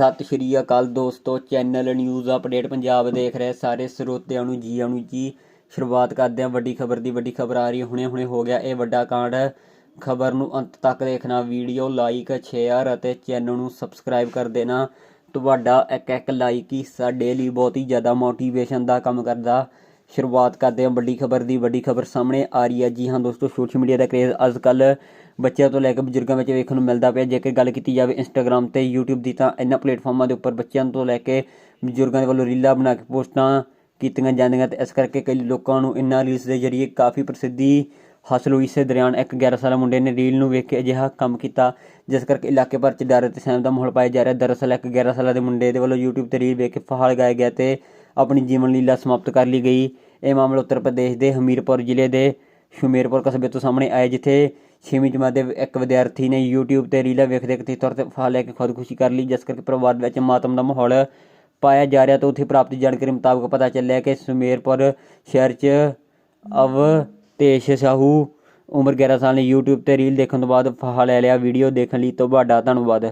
ਸਤਿ ਸ਼੍ਰੀ ਅਕਾਲ ਦੋਸਤੋ, channel news update Punjab ਦੇਖ ਰਹੇ ਸਾਰੇ ਸਰੋਤਿਆਂ ਨੂੰ ਜੀ ਆਇਆਂ ਨੂੰ ਜੀ। ਸ਼ੁਰੂਆਤ ਕਰਦੇ ਹਾਂ ਵੱਡੀ ਖਬਰ ਦੀ, ਵੱਡੀ ਖਬਰ ਆ ਰਹੀ ਹੈ। ਹੁਣੇ ਹੁਣੇ ਹੋ ਗਿਆ ਇਹ ਵੱਡਾ ਕਾਂਡ। ਖਬਰ ਨੂੰ ਅੰਤ ਤੱਕ ਦੇਖਣਾ, ਵੀਡੀਓ ਲਾਈਕ, ਸ਼ੇਅਰ ਅਤੇ ਚੈਨਲ ਨੂੰ ਸਬਸਕ੍ਰਾਈਬ ਕਰ ਦੇਣਾ। ਤੁਹਾਡਾ ਇੱਕ ਇੱਕ ਲਾਈਕ ਹੀ ਸਾਡੇ ਲਈ ਬਹੁਤ ਹੀ ਜ਼ਿਆਦਾ ਮੋਟੀਵੇਸ਼ਨ ਦਾ ਕੰਮ ਕਰਦਾ। ਸ਼ੁਰੂਆਤ ਕਰਦੇ ਹਾਂ ਵੱਡੀ ਖਬਰ ਦੀ, ਵੱਡੀ ਖਬਰ ਸਾਹਮਣੇ ਆ ਰਹੀ ਹੈ। ਜੀ ਹਾਂ ਦੋਸਤੋ ਸੋਸ਼ਲ ਮੀਡੀਆ ਦਾ ਕ੍ਰੇਜ਼ ਅੱਜ ਕੱਲ੍ਹ ਬੱਚਿਆਂ ਤੋਂ ਲੈ ਕੇ ਬਜ਼ੁਰਗਾਂ ਵਿੱਚ ਵੇਖਣ ਨੂੰ ਮਿਲਦਾ ਪਿਆ। ਜੇਕਰ ਗੱਲ ਕੀਤੀ ਜਾਵੇ ਇੰਸਟਾਗ੍ਰam ਤੇ YouTube ਦੀ ਤਾਂ ਇਹਨਾਂ ਪਲੇਟਫਾਰਮਾਂ ਦੇ ਉੱਪਰ ਬੱਚਿਆਂ ਤੋਂ ਲੈ ਕੇ ਬਜ਼ੁਰਗਾਂ ਦੇ ਵੱਲੋਂ ਰੀਲਾਂ ਬਣਾ ਕੇ ਪੋਸਟਾਂ ਕੀਤੀਆਂ ਜਾਂਦੀਆਂ ਤੇ ਇਸ ਕਰਕੇ ਕਈ ਲੋਕਾਂ ਨੂੰ ਇਹਨਾਂ ਰੀਲਸ ਦੇ ਜ਼ਰੀਏ ਕਾਫੀ ਪ੍ਰਸਿੱਧੀ ਹਾਸਲ ਹੋਈ ਇਸੇ ਦੌਰਾਨ ਇੱਕ 11 ਸਾਲਾ ਮੁੰਡੇ ਨੇ ਰੀਲ ਨੂੰ ਵੇਖ ਕੇ ਅਜਿਹਾ ਕੰਮ ਕੀਤਾ, ਜਿਸ ਕਰਕੇ ਇਲਾਕੇ ਭਰ 'ਚ ਡਰ ਅਤੇ ਸਹਿਮ ਦਾ ਮਾਹੌਲ ਪਾਇਆ ਜਾ ਰਿਹਾ। ਦਰਅਸਲ ਇੱਕ 11 ਸਾਲਾ ਦੇ ਮੁੰਡੇ ਦੇ ਵੱਲੋਂ YouTube ਤੇ ਰੀਲ ਵੇਖ ਕੇ ਫਹਾਲ ਗਾਇਆ ਗਿਆ ਤੇ ਆਪਣੀ ਜੀਵਨ ਲੀਲਾ ਸਮਾਪਤ ਕਰ ਲਈ ਗਈ। ਇਹ ਮਾਮਲਾ ਉੱਤਰ ਪ੍ਰਦੇਸ਼ ਦੇ ਹਮੀਰਪੁਰ ਜ਼ਿਲ੍ਹੇ ਦੇ ਸ਼ੁਮੇਰਪੁਰ ਕਸਬੇ ਤੋਂ ਸਾਹਮਣੇ ਆਇਆ, ਜਿੱਥੇ ਛੇਵੀਂ ਜਮਾਤ ਦੇ ਇੱਕ ਵਿਦਿਆਰਥੀ ਨੇ YouTube ਤੇ ਰੀਲਾਂ ਵੇਖਦੇ ਕਥਿਤ ਤੌਰ ਤੇ ਫਾਹ ਲੈ ਕੇ ਖੁਦਕੁਸ਼ੀ ਕਰ ਲਈ, ਜਿਸ ਕਰਕੇ ਪਰਿਵਾਰ ਵਿੱਚ ਮਾਤਮ ਦਾ ਮਾਹੌਲ ਪਾਇਆ ਜਾ ਰਿਹਾ। ਤਾਂ ਉੱਥੇ ਪ੍ਰਾਪਤ ਜਾਣਕਾਰੀ ਮੁਤਾਬਕ ਪਤਾ ਚੱਲਿਆ ਕਿ ਸੁਮੇਰਪੁਰ ਸ਼ਹਿਰ 'ਚ ਅਵਤੇਸ਼ ਸਾਹੂ ਉਮਰ 11 ਸਾਲ ਨੇ। YouTube ਤੇ ਰੀਲ ਦੇਖਣ ਤੋਂ ਬਾਅਦ ਫਾਹਾ ਲੈ ਲਿਆ। ਵੀਡੀਓ ਦੇਖਣ ਲਈ ਤੁਹਾਡਾ ਧੰਨਵਾਦ।